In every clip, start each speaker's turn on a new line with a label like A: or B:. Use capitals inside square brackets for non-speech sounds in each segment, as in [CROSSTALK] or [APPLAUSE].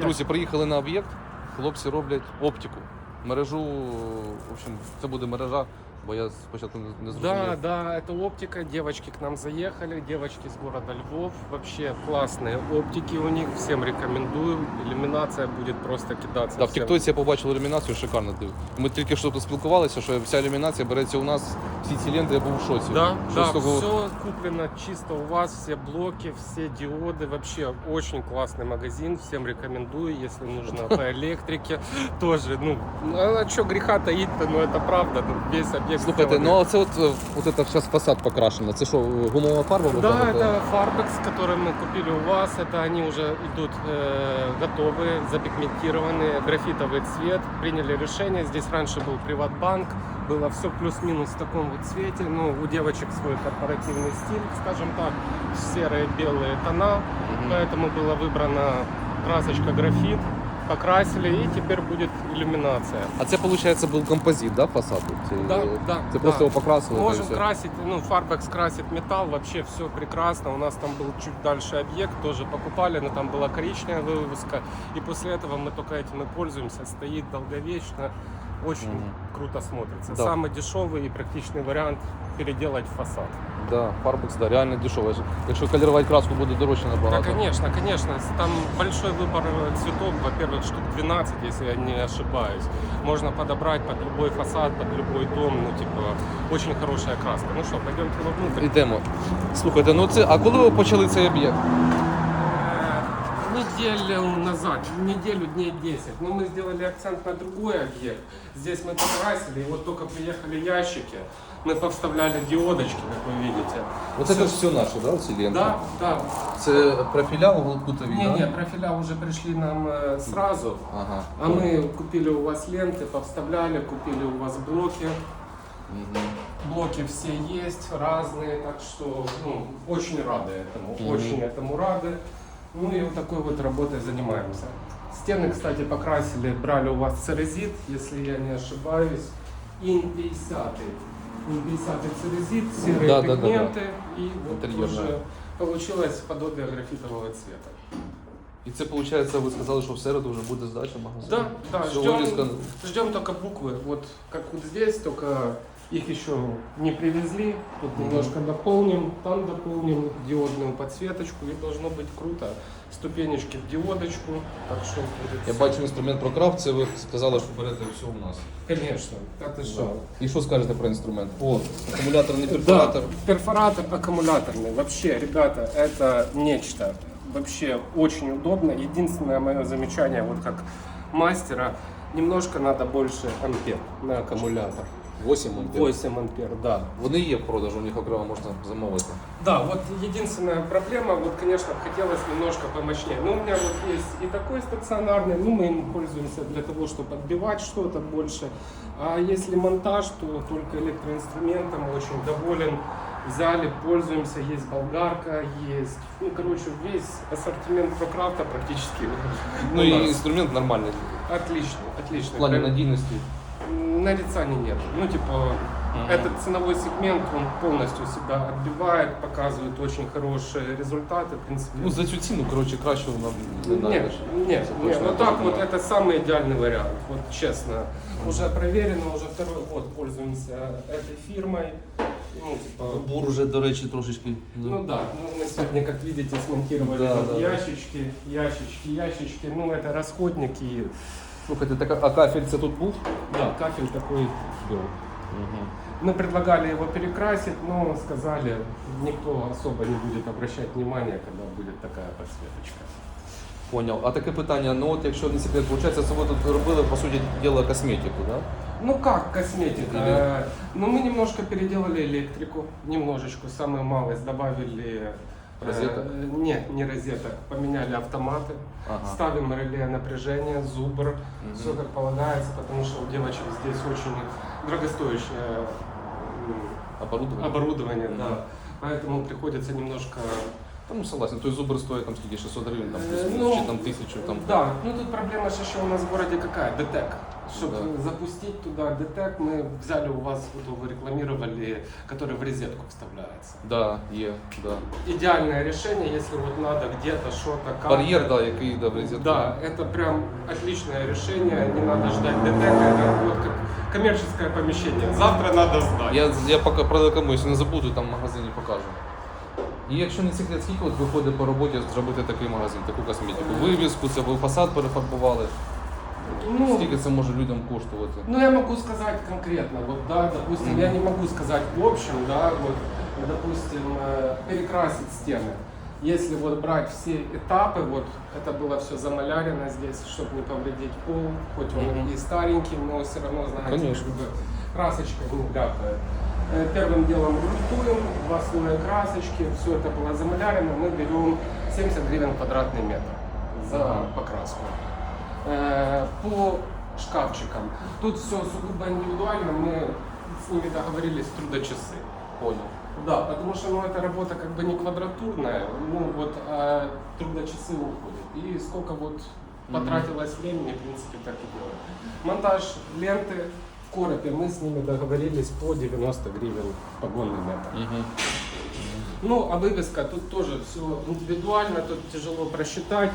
A: Друзі, приїхали на об'єкт. Хлопці роблять оптику. Мережу, в общем, це буде мережа, бо я спочатку не, не зрозумів.
B: Да, да, это оптика. Девочки к нам заехали, девочки с города Львов. Вообще классные оптики у них, всем рекомендую. Иллюминация будет просто кидаться.
A: Да, в
B: всем.
A: Тіктоці я побачив ілюмінацію, шикарно див. Ми тільки що тут спілкувалися, що вся ілюмінація береться у нас, всі ці ленти, я був в шоці.
B: Да,
A: Що
B: да,
A: з того-
B: все куплено чисто у вас, все блоки, все диоды. Вообще очень классный магазин, всем рекомендую, если нужно по электрике. [LAUGHS] Тоже, ну, а что греха таить-то, ну это правда, ну, весь объект
A: Слухайте,
B: сделан.
A: ну а це от, е, от це зараз фасад покрашено. Це що, гумова фарба?
B: Да,
A: була?
B: это Farbex, который мы купили у вас. Это они уже идут э, готовые, запигментированные, графитовый цвет. Приняли решение. Здесь раньше был Приватбанк. Было все плюс-минус в таком вот цвете. Ну, у девочек свой корпоративный стиль, скажем так. Серые, белые тона.
A: Мгм.
B: Поэтому была выбрана красочка графит. Покрасили и теперь будет иллюминация.
A: А це, виходить, був композит, да, фасаду? Це,
B: Да, да,
A: це
B: да.
A: просто його покрасили. та й
B: Можем
A: все.
B: красить, ну, Farbex красит металл, вообще все прекрасно. У нас там был чуть дальше объект, тоже покупали, но там была коричневая вывеска. И после этого мы только этим и пользуемся. Стоит долговечно, очень
A: Мгм.
B: круто смотрится.
A: Да.
B: Самый дешевый и практичный вариант переделать фасад.
A: Да, Фарбекс, да, реально дешево. Якщо колірувати краску буде дорожче
B: Да,
A: набагато.
B: конечно, конечно. Там большой выбор цветов, во-первых, штук 12, если я не ошибаюсь. Можно подобрать под любой фасад, под любой дом, ну, типа, очень хорошая краска. Ну что, пойдемте вовнутрь.
A: Йдемо. Слухайте, ну це. А коли ви почали цей об'єкт?
B: Э, Неделю назад, неделю, дней 10. Но мы сделали акцент на другой объект. Здесь мы покрасили, и вот только приехали ящики. Мы повставляли диодочки, как вы видите.
A: Оце ж все наше, да, ці ленти?
B: Да, да.
A: Це профіля углублутові,
B: Не,
A: да?
B: не, профиля уже пришли нам э, сразу.
A: Ага.
B: А мы купили у вас ленты, повставляли, купили у вас блоки.
A: Мгм.
B: Блоки все есть, разные, так что ну, очень рады этому,
A: Мгм.
B: очень этому рады. Ну и вот такой вот работой занимаемся. Стены, кстати, покрасили, брали у вас церезит, если я не ошибаюсь, ин 50 ин 50 церезит, серые
A: Да, да, да, да.
B: пигменты и вот
A: Интерьерная.
B: уже получилось подобие графитового цвета.
A: І це виходить, ви сказали, що в середу вже буде здача магазину?
B: Да, да, ждем, ждем только буквы. Вот как вот здесь, только их еще не привезли. Тут
A: Мгм.
B: немножко дополним, там дополним диодную подсветочку и должно быть круто. Ступенечки в диодочку, так что будет
A: Я
B: всё.
A: бачу інструмент прокрав, це ви сказали, що берете все у нас.
B: Конечно, так и что.
A: І що скажете про інструмент? О, акумуляторний
B: Да,
A: перфоратор.
B: перфоратор аккумуляторный. Вообще, ребята, это нечто. Вообще очень удобно. Единственное мое замечание, вот как мастера, немножко надо больше ампер на аккумулятор.
A: 8 ампер.
B: 8 ампер, да.
A: Вони є в продажу, у них окремо можна замовити.
B: Да, вот единственная проблема, вот, конечно, хотелось немножко помощнее. Но у меня вот есть и такой стационарный, ну, мы им пользуемся для того, чтобы отбивать что-то больше. А если монтаж, то только электроинструментом, очень доволен. Взяли, пользуемся, есть болгарка, есть, ну, короче, весь ассортимент прокрафта практически.
A: Ну
B: у
A: і
B: нас.
A: інструмент нормальний.
B: Отлично, отлично.
A: В плані
B: Прям-
A: надійності.
B: Нарицаний нет. Ну, типа, этот ценовой сегмент, он полностью себя отбивает, показывает очень хорошие результаты, в принципе.
A: Ну за цю ціну, коротше, краще нам не
B: нет, нет, нет,
A: я
B: так вот это самый идеальный вариант, вот честно. Уже проверено, уже второй год пользуемся этой фирмой. Ну, типа,
A: Бур уже, до речі, трошечки.
B: ну да, ну, мы сегодня, как видите, смонтировали
A: Да, да.
B: ящички, ящички, ящички. Ну, это расходник и,
A: Слухайте, так, а кафель це тут був?
B: да, кафель такой был. Мы предлагали его перекрасить, но сказали, никто особо не будет обращать внимания, когда будет такая подсветочка.
A: Поняв. А таке питання, ну от якщо не секрет, виходить, це ви тут робили, по суті діла, косметику, да?
B: Ну как косметика?
A: Или-
B: Э, Ну мы немножко переделали электрику, немножечко, самую малость добавили. э,
A: Розеток?
B: Нет, не розеток. Поменяли автоматы.
A: Ага.
B: Ставим реле напряжения, зубр,
A: Мгм.
B: все как полагается, потому что у девочек здесь очень дорогостоящее м,
A: Оборудование?
B: оборудование,
A: Мгм.
B: да. Поэтому приходится немножко
A: Та ну согласен, той зубр стоїть там скільки 600 гривень, там,
B: Е,
A: плюс-мінус,
B: ну,
A: чи там тисячу, там.
B: Да, ну тут проблема же еще у нас в городе какая? ДТЭК. Чтобы
A: Да.
B: запустить туда ДТЭК, мы взяли у вас, вот вы рекламировали, который в розетку вставляется.
A: Да, є, да.
B: Идеальное решение, если вот надо где-то что-то как
A: Бар'єр, да, який да, в розетку.
B: Да, это прям отличное решение, не надо ждать ДТЭК, это вот как коммерческое помещение. Завтра надо сдать.
A: Я, я поки прорекламую, якщо не забуду, там в магазині покажу. І якщо не секрет, скільки от виходить по роботі зробити такий магазин, таку косметику? Вивіску, це ви фасад перефарбували.
B: Ну,
A: Скільки це може людям коштувати?
B: Ну, я могу сказать конкретно, вот, да, допустим, я не могу сказать в общем, да, вот, допустим, э, перекрасить стены. Если вот брать все этапы, вот, это было все замалярено здесь, чтобы не повредить пол, хоть он
A: Мгм.
B: и старенький, но все равно, знаете,
A: Конечно.
B: как бы красочка не ляпает. Э, Первым делом грунтуем, два слоя красочки, все это было замалярено, мы берем 70 гривен квадратный метр за покраску. По шкафчикам. Тут все сугубо индивидуально, мы с ними договорились трудочасы.
A: Понял.
B: Да, потому что ну, эта работа как бы не квадратурная, ну вот а трудочасы уходят. И сколько вот потратилось времени, в принципе, так и делаем. Монтаж ленты в коробе, мы с ними договорились по 90 гривен погонный метр.
A: Угу.
B: Ну, а вывеска тут тоже все индивидуально, тут тяжело просчитать.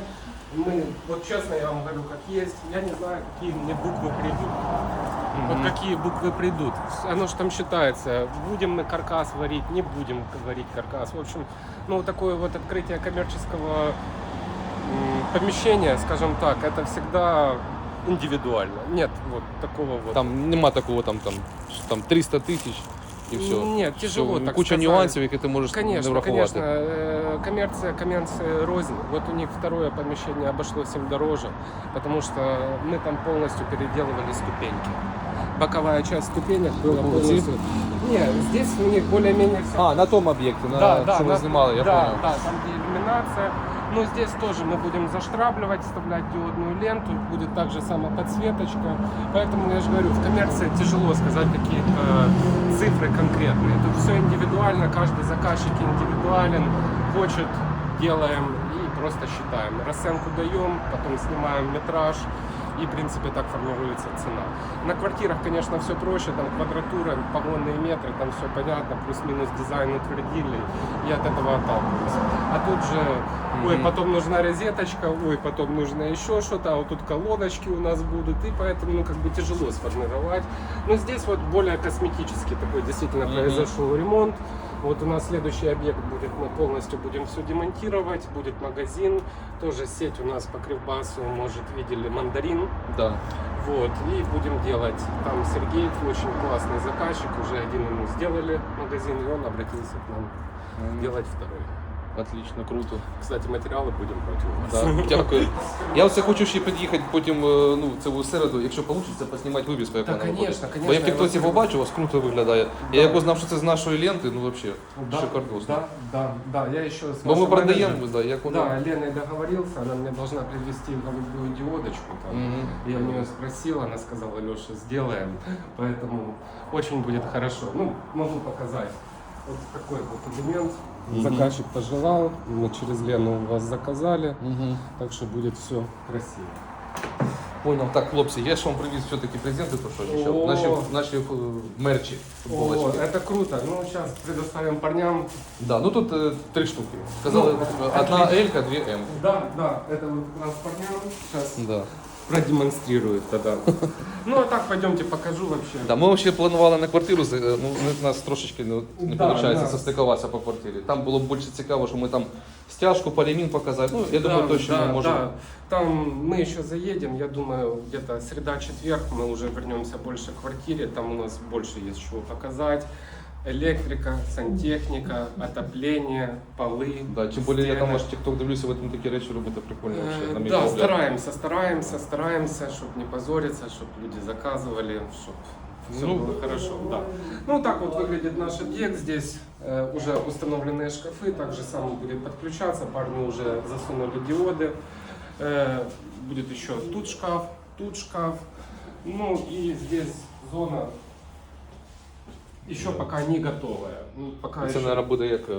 B: Мы, вот честно я вам говорю, как есть, я не знаю, какие мне буквы придут. Вот какие буквы придут. Оно же там считается, будем мы каркас варить, не будем варить каркас. В общем, ну, такое вот открытие коммерческого помещения, скажем так, это всегда индивидуально. Нет вот такого вот.
A: Там нема такого там, там, там 300 тисяч і все.
B: Ні, тяжело
A: Все,
B: так
A: Куча
B: сказати.
A: нюансів, які ти можеш не
B: Конечно,
A: врахувати.
B: конечно. Э, Коммерция, коммерция рознь. Вот у них второе помещение обошлось им дороже, потому что мы там полностью переделывали ступеньки. Боковая часть ступенек была
A: Ну,
B: полностью... Нет, здесь у них более-менее все
A: А, на тому об'єкті, на, що ви
B: на-
A: знімали, я
B: да,
A: понял.
B: Да, там где иллюминация. но здесь тоже мы будем заштрабливать, вставлять диодную ленту, будет также сама подсветочка. Поэтому я же говорю, в коммерции тяжело сказать какие-то цифры конкретные. Тут все индивидуально, каждый заказчик индивидуален, хочет, делаем и просто считаем. Расценку даем, потом снимаем метраж. И, в принципе, так формируется цена. На квартирах, конечно, все проще, там квадратура, погонные метры, там все понятно, плюс-минус дизайн утвердили, и от этого отталкиваюсь. А тут же, ой, потом нужна розеточка, ой, потом нужно еще что-то, а вот тут колоночки у нас будут, и поэтому, ну, как бы тяжело сформировать. Но здесь вот более косметический такой действительно произошел ремонт. Вот у нас следующий объект будет, мы полностью будем все демонтировать, будет магазин, тоже сеть у нас по Кривбасу, может, видели, мандарин,
A: Да.
B: вот, и будем делать. Там Сергей, очень классный заказчик, уже один ему сделали магазин, и он обратился к нам делать второй.
A: Отлично, круто.
B: Кстати, материалы будем брать у вас.
A: Да, дякую. Я оце хочу ще під'їхати потім, е, ну, це в середу, якщо вийде, поснімати вивіску, як
B: Та,
A: вона
B: конечно,
A: виходить.
B: конечно,
A: Бо я в
B: я
A: тіктоці
B: вас
A: побачив, у вас круто виглядає.
B: Да.
A: Я як узнав, що це з нашої ленти, ну взагалі,
B: Да,
A: шикардосно.
B: да, да, да, я еще с
A: Бо ми
B: нашим
A: продаємо,
B: менеджером-
A: да, як воно.
B: Да, Лена договорился, она мне должна привезти голубую диодочку. Там.
A: Мгм.
B: Я у нее спросил, она сказала, Леша, сделаем. Поэтому очень будет хорошо. Ну, могу показать. Вот такой вот элемент.
A: Мгм.
B: Заказчик пожелал, мы через Лену у вас заказали,
A: Мгм.
B: так что будет все красиво.
A: Понял. Так, хлопці, я ж вам привіз все-таки презенти, то що ще.
B: О.
A: Наші, наші е, мерчі,
B: О,
A: футболочки.
B: это круто. Ну, сейчас предоставим парням.
A: Да, ну тут е, три штуки. Сказали,
B: Ну,
A: е, одна
B: отлично.
A: L, дві М.
B: Да, да, это вот у нас парням. Сейчас
A: Да.
B: продемонстрирует тогда. [LAUGHS] Ну, а так пойдемте покажу вообще.
A: Да, ми ще планували на квартиру, за- ну у нас трошечки не, не
B: Да,
A: виходить
B: да.
A: состикуватися по квартирі. Там було б більше цікаво, що ми там стяжку, полімін показати. Ну, я думаю,
B: Да,
A: точно
B: да,
A: ми можемо.
B: да. Там мы еще заедем, я думаю, где-то среда-четверг мы уже вернемся больше к квартире, там у нас больше есть чего показать. Электрика, сантехника, отопление, полы.
A: Да, тим більше я там
B: стены.
A: ваш TikTok дивлюся, ви там такі речі робите прикольні.
B: Э,
A: вообще, на мій
B: Да,
A: погляд.
B: стараемся, стараемся, стараемся, чтобы не позориться, чтобы люди заказывали, чтобы все
A: Ну,
B: было хорошо. Да. Ну, так вот выглядит наш объект. Здесь э, уже установленные шкафы, также сам будет подключаться. Парни уже засунули диоды. Э, будет еще тут шкаф, тут шкаф. Ну и здесь зона еще пока не готовая. Ну, пока
A: Це,
B: еще-
A: мабуть, буде як е,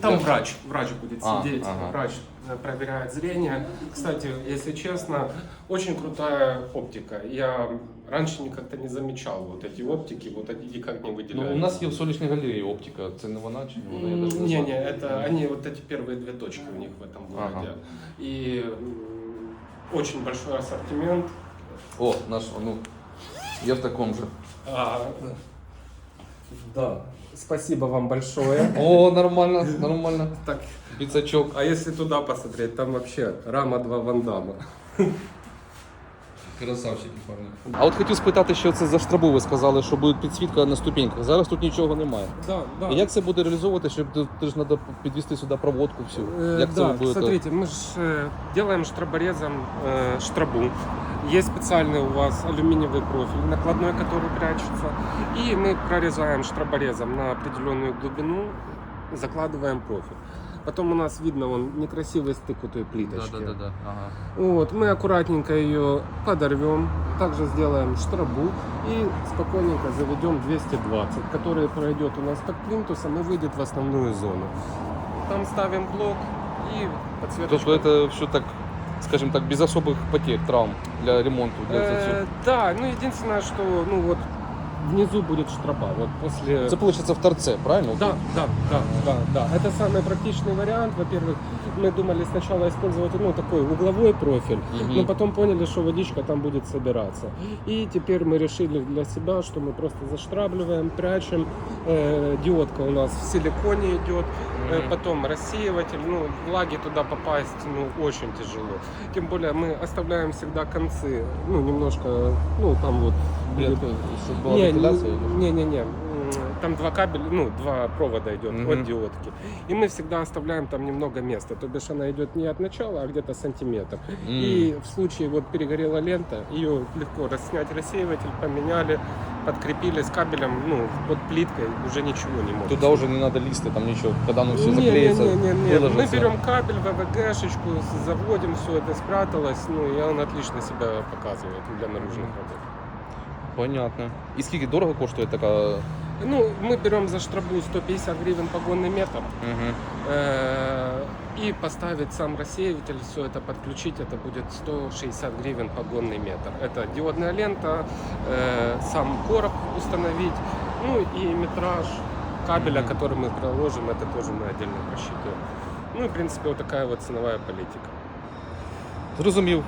B: Там
A: Да.
B: врач, врач будет
A: А,
B: сидеть,
A: ага.
B: врач э, проверяет зрение. Кстати, если честно, очень крутая оптика. Я раньше никак-то не замечал вот эти оптики, вот они никак не
A: Ну,
B: выделяются.
A: у нас є в сонячній галереї оптика. Це не вона чи не вона? Я даже не
B: Не,
A: знаю.
B: не, это они вот эти первые две точки у них в этом городе.
A: Ага.
B: И м, очень большой ассортимент.
A: О, наш, ну, я в такому же.
B: А, да. Спасибо вам большое. [LAUGHS]
A: О, нормально, нормально.
B: Так,
A: Піцачок.
B: а если туда посмотреть, там вообще рама 2 Вандама. [LAUGHS]
A: Красавчики, парні. А от хотів спитати, що це за штрабу. Ви сказали, що буде підсвітка на ступеньках. Зараз тут нічого немає.
B: Да, да.
A: І як це буде реалізовувати, щоб ти, ти ж треба підвести сюди проводку всю?
B: Э,
A: Як це
B: да,
A: ви будете?
B: смотрите, мы же э, делаем штроборезом э, штрабу. Есть специальный у вас алюминиевый профиль накладной, который прячется. И мы прорезаем штроборезом на определенную глубину, закладываем профиль. Потом у нас видно вон некрасивый стык у той
A: Да,
B: плиточки.
A: да, да, да. Ага.
B: Вот, мы аккуратненько ее подорвем, также сделаем штробу и спокойненько заведем 220, который пройдет у нас под плинтусом и выйдет в основную зону. Там ставим блок и подсветочку.
A: Тобто це все так, скажімо так, без особих потерь, травм для ремонту. Для
B: Э, да, ну единственное, что ну вот внизу будет штроба. Вот после.
A: Це виходить в торце, правильно?
B: Да, да, да, да, да. Это самый практичный вариант. Во-первых, мы думали сначала использовать ну, такой угловой профиль,
A: Мгм.
B: но потом поняли, что водичка там будет собираться. И теперь мы решили для себя, что мы просто заштрабливаем, прячем. Э, диодка у нас в силиконе идет. Э,
A: Мгм.
B: Потом рассеиватель, ну, влаги туда попасть, ну, очень тяжело. Тем более мы оставляем всегда концы, ну, немножко, ну, там вот.
A: Щоб була
B: не,
A: вентиляція.
B: не, не, не, м, там два кабеля, ну, два провода идет
A: Мгм.
B: от диодки. И мы всегда оставляем там немного места. То бишь она идет не от начала, а где-то сантиметр.
A: М.
B: И в случае вот перегорела лента, ее легко раснять рассеиватель, поменяли, подкрепили с кабелем, ну, под плиткой, уже ничего не может.
A: Туда уже не надо листы, там ничего. Когда оно все
B: Не,
A: заклеится,
B: не, не, не, не. Мы берем кабель, ВВГшечку, заводим, все это спряталось, ну и он отлично себя показывает для наружных работ.
A: Понятно. І скільки дорого коштує така?
B: Ну, мы берем за штрабу 150 гривен погонный метр.
A: Угу.
B: Э, И поставить сам рассеиватель, все это подключить, это будет 160 гривен погонный метр. Это диодная лента, э, сам короб установить, ну и метраж кабеля,
A: Мгм.
B: который мы проложим, это тоже мы отдельно просчитываем. Ну и, в принципе, вот такая вот ценовая политика.
A: Зрозумів.